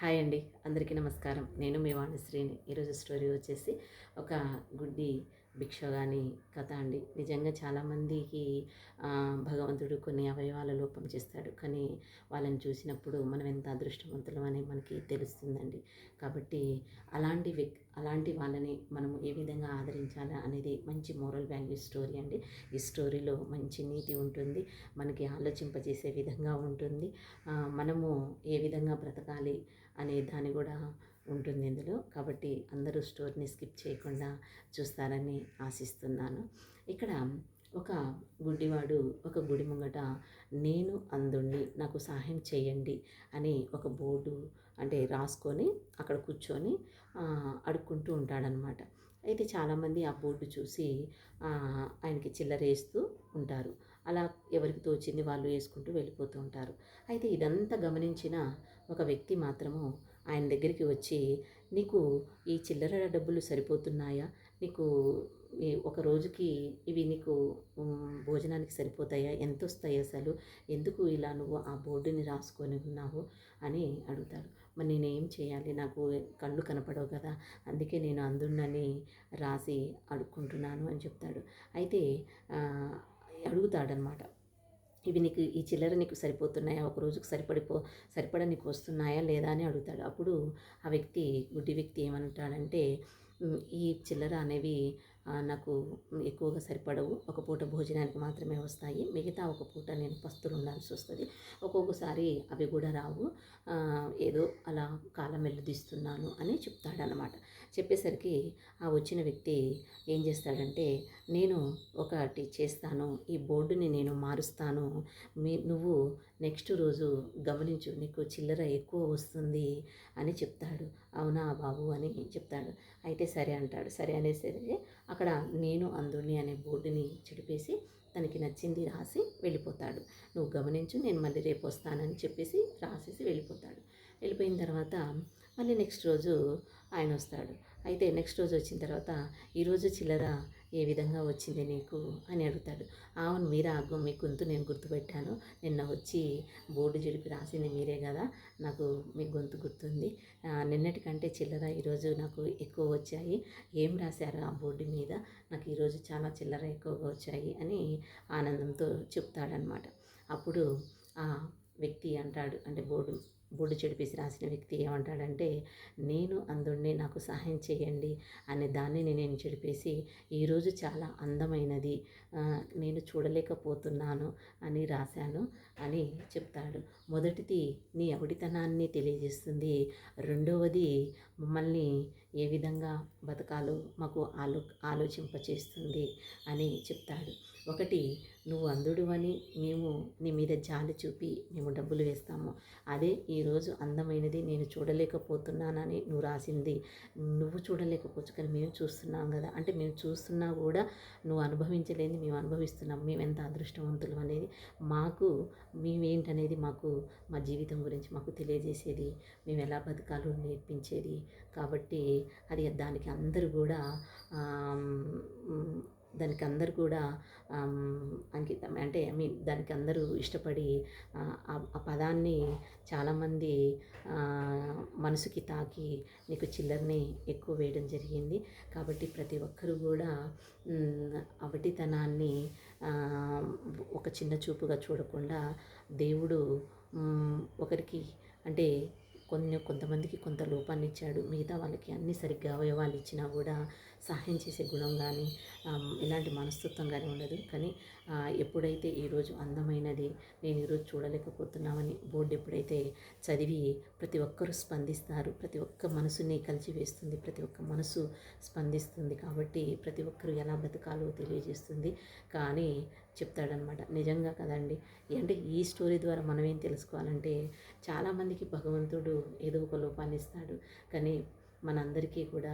Hi అండి అందరికీ నమస్కారం. నేను మీ వాణిశ్రీని. ఈరోజు స్టోరీ వచ్చేసి ఒక గుడ్డి భిక్షగాని కథ అండి. నిజంగా చాలామందికి భగవంతుడు కొన్ని అవయవాల లోపం చేస్తాడు. కానీ వాళ్ళని చూసినప్పుడు మనం ఎంత అదృష్టవంతులం అని మనకి తెలుస్తుందండి. కాబట్టి అలాంటి వ్యక్ అలాంటి వాళ్ళని మనం ఏ విధంగా ఆదరించాలా అనేది మంచి మోరల్ వాల్యూ స్టోరీ అండి. ఈ స్టోరీలో మంచి నీతి ఉంటుంది. మనకి ఆలోచింపజేసే విధంగా ఉంటుంది. మనము ఏ విధంగా బ్రతకాలి అనే దాని కూడా ఉంటుంది ఇందులో. కాబట్టి అందరూ స్టోరీని స్కిప్ చేయకుండా చూస్తారని ఆశిస్తున్నాను. ఇక్కడ ఒక గుడ్డివాడు ఒక గుడి ముంగట నేను అందుండి నాకు సహాయం చేయండి అని ఒక బోర్డు అంటే రాసుకొని అక్కడ కూర్చొని అడుక్కుంటూ ఉంటాడనమాట అయితే చాలామంది ఆ బోర్డు చూసి ఆయనకి చిల్లరేస్తూ ఉంటారు. అలా ఎవరికి తోచింది వాళ్ళు వేసుకుంటూ వెళ్ళిపోతూ ఉంటారు. అయితే ఇదంతా గమనించిన ఒక వ్యక్తి మాత్రము ఆయన దగ్గరికి వచ్చి నీకు ఈ చిల్లర డబ్బులు సరిపోతున్నాయా? నీకు ఒక రోజుకి ఇవి నీకు భోజనానికి సరిపోతాయా? ఎంత వస్తాయి అసలు? ఎందుకు ఇలా నువ్వు ఆ బోర్డుని రాసుకొని ఉన్నావు? అని అడుగుతాడు. మరి నేనేం చేయాలి? నాకు కళ్ళు కనపడవు కదా. అందుకే నేను అందున్నని రాసి అడుక్కుంటున్నాను అని చెప్తాడు. అయితే అడుగుతాడనమాట. ఇవి నీకు ఈ చిల్లర నీకు సరిపోతున్నాయా? ఒక రోజుకు సరిపడిపో సరిపడ నీకు వస్తున్నాయా లేదా? అని అడుగుతాడు. అప్పుడు ఆ వ్యక్తి గుడ్డి వ్యక్తి ఏమంటాడంటే ఈ చిల్లర అనేవి నాకు ఎక్కువగా సరిపడవు. ఒక పూట భోజనానికి మాత్రమే వస్తాయి. మిగతా ఒక పూట నేను పస్తులు ఉండాల్సి వస్తుంది. ఒక్కొక్కసారి అవి కూడా రావు. ఏదో అలా కాలం వెళ్ళదీస్తున్నాను అని చెప్తాడనమాట చెప్పేసరికి ఆ వచ్చిన వ్యక్తి ఏం చేస్తాడంటే నేను ఒకటి చేస్తాను. ఈ బోర్డుని నేను మారుస్తాను. మీ నువ్వు నెక్స్ట్ రోజు గమనించు. నీకు చిల్లర ఎక్కువ వస్తుంది అని చెప్తాడు. అవునా బాబు అని చెప్తాడు. అయితే సరే అంటాడు. సరే అనేసరికి అక్కడ నేను అందుని అనే బోర్డుని చెడిపేసి తనకి నచ్చింది రాసి వెళ్ళిపోతాడు. నువ్వు గమనించు నేను మళ్ళీ రేపు వస్తానని చెప్పేసి రాసేసి వెళ్ళిపోతాడు. వెళ్ళిపోయిన తర్వాత మళ్ళీ నెక్స్ట్ రోజు ఆయన వస్తాడు. అయితే నెక్స్ట్ రోజు వచ్చిన తర్వాత ఈరోజు చిల్లర ఏ విధంగా వచ్చింది నీకు అని అడుగుతాడు. అవును మీరా అగ్గం మీ గొంతు నేను గుర్తుపెట్టాను. నిన్న వచ్చి బోర్డు చెడిపి రాసింది మీరే కదా నాకు మీ గొంతు గుర్తుంది. నిన్నటికంటే చిల్లర ఈరోజు నాకు ఎక్కువ వచ్చాయి. ఏం రాశారు ఆ బోర్డు మీద? నాకు ఈరోజు చాలా చిల్లర ఎక్కువగా వచ్చాయి అని ఆనందంతో చెప్తాడనమాట అప్పుడు ఆ వ్యక్తి అంటాడు అంటే బోర్డు బోర్డు చెడిపేసి రాసిన వ్యక్తి ఏమంటాడంటే నేను అందుండి నాకు సహాయం చేయండి అనే దాన్ని నేను చెడిపేసి ఈరోజు చాలా అందమైనది నేను చూడలేకపోతున్నాను అని రాశాను అని చెప్తాడు. మొదటిది నీ అవిడితనాన్ని తెలియజేస్తుంది. రెండవది మమ్మల్ని ఏ విధంగా బతకాలో మాకు ఆలో ఆలోచింపచేస్తుంది అని చెప్తాడు. ఒకటి నువ్వు అందుడు అని మేము నీ మీద జాలి చూపి మేము డబ్బులు వేస్తాము. అదే ఈరోజు అందమైనది నేను చూడలేకపోతున్నానని నువ్వు రాసింది. నువ్వు చూడలేకపోవచ్చు కానీ మేము చూస్తున్నాం కదా. అంటే మేము చూస్తున్నా కూడా నువ్వు అనుభవించలేని మేము అనుభవిస్తున్నాం. మేము ఎంత అదృష్టవంతులు అనేది మాకు మేమేంటనేది మాకు మా జీవితం గురించి మాకు తెలియజేసేది. మేము ఎలా బతకాలో నేర్పించేది. కాబట్టి అది దానికి అందరూ కూడా దానికి అందరు కూడా అంకితం. అంటే ఐ మీన్ దానికి అందరూ ఇష్టపడి ఆ, పదాన్ని చాలామంది మనసుకి తాకి నీకు చిల్లరని ఎక్కువ వేయడం జరిగింది. కాబట్టి ప్రతి ఒక్కరూ కూడా అవటితనాన్ని ఒక చిన్న చూపుగా చూడకుండా దేవుడు ఒకరికి అంటే కొన్ని కొంతమందికి కొంత లోపాన్ని ఇచ్చాడు మిగతా వాళ్ళకి అన్ని సరిగ్గా అవయవాలు ఇచ్చినా కూడా సహాయం చేసే గుణం కానీ ఎలాంటి మనస్తత్వం కానీ ఉండదు. కానీ ఎప్పుడైతే ఈరోజు అందమైనది నేను ఈరోజు చూడలేకపోతున్నామని బోర్డు ఎప్పుడైతే చదివి ప్రతి ఒక్కరూ స్పందిస్తారు ప్రతి ఒక్క మనసుని కలిచివేస్తుంది ప్రతి ఒక్క మనసు స్పందిస్తుంది కాబట్టి ప్రతి ఒక్కరు ఎలా బ్రతకాలో తెలియజేస్తుంది. కానీ చెప్తాడనమాట నిజంగా కదండి అంటే ఈ స్టోరీ ద్వారా మనం ఏం తెలుసుకోవాలంటే చాలామందికి భగవంతుడు ఏదో ఒక లోపాన్ని ఇస్తాడు. కానీ మనందరికీ కూడా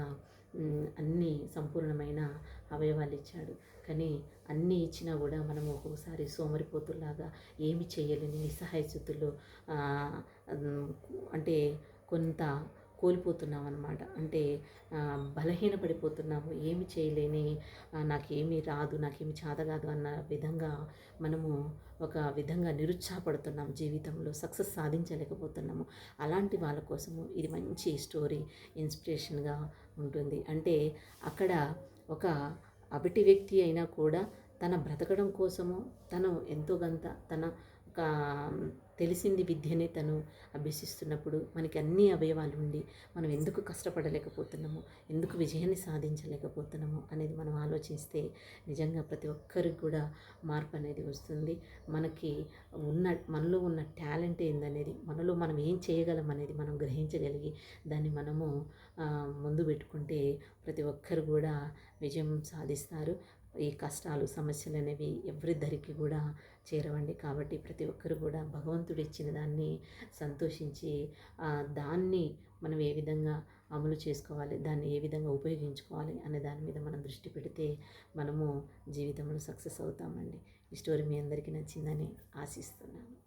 అన్ని సంపూర్ణమైన అవయవాలు ఇచ్చాడు. కానీ అన్నీ ఇచ్చినా కూడా మనం ఒక్కొక్కసారి సోమరిపోతులాగా ఏమి చేయలేని నిస్సహాయ స్థితుల్లో అంటే కొంత కోల్పోతున్నాం అనమాట అంటే బలహీన బలహీనపడిపోతున్నాము. ఏమి చేయలేని నాకేమీ రాదు నాకేమి చాదగాదు అన్న విధంగా మనము ఒక విధంగా నిరుత్సాహపడుతున్నాం జీవితంలో. సక్సెస్ సాధించలేకపోతున్నాము. అలాంటి వాళ్ళ కోసము ఇది మంచి స్టోరీ ఇన్స్పిరేషన్గా ఉంటుంది. అంటే అక్కడ ఒక అబటి వ్యక్తి అయినా కూడా తన బ్రతకడం కోసము తను ఎంతో కొంత తన ఒక తెలిసింది విద్యనే తను అభ్యసిస్తున్నప్పుడు మనకి అన్ని అవయవాలు ఉండి మనం ఎందుకు కష్టపడలేకపోతున్నాము? ఎందుకు విజయాన్ని సాధించలేకపోతున్నాము? అనేది మనం ఆలోచిస్తే నిజంగా ప్రతి ఒక్కరికి కూడా మార్పు అనేది వస్తుంది. మనకి ఉన్న మనలో ఉన్న టాలెంట్ ఏందనేది మనలో మనం ఏం చేయగలం అనేది మనం గ్రహించగలిగి దాన్ని మనము ముందు పెట్టుకుంటే ప్రతి ఒక్కరు కూడా విజయం సాధిస్తారు. ఈ కష్టాలు సమస్యలు అనేవి ఎవరిద్దరికి కూడా చేరవండి. కాబట్టి ప్రతి ఒక్కరు కూడా భగవంతుడు ఇచ్చిన దాన్ని సంతోషించి దాన్ని మనం ఏ విధంగా అమలు చేసుకోవాలి దాన్ని ఏ విధంగా ఉపయోగించుకోవాలి అనే దాని మీద మనం దృష్టి పెడితే మనము జీవితంలో సక్సెస్ అవుతామండి. ఈ స్టోరీ మీ అందరికీ నచ్చిందని ఆశిస్తున్నాను.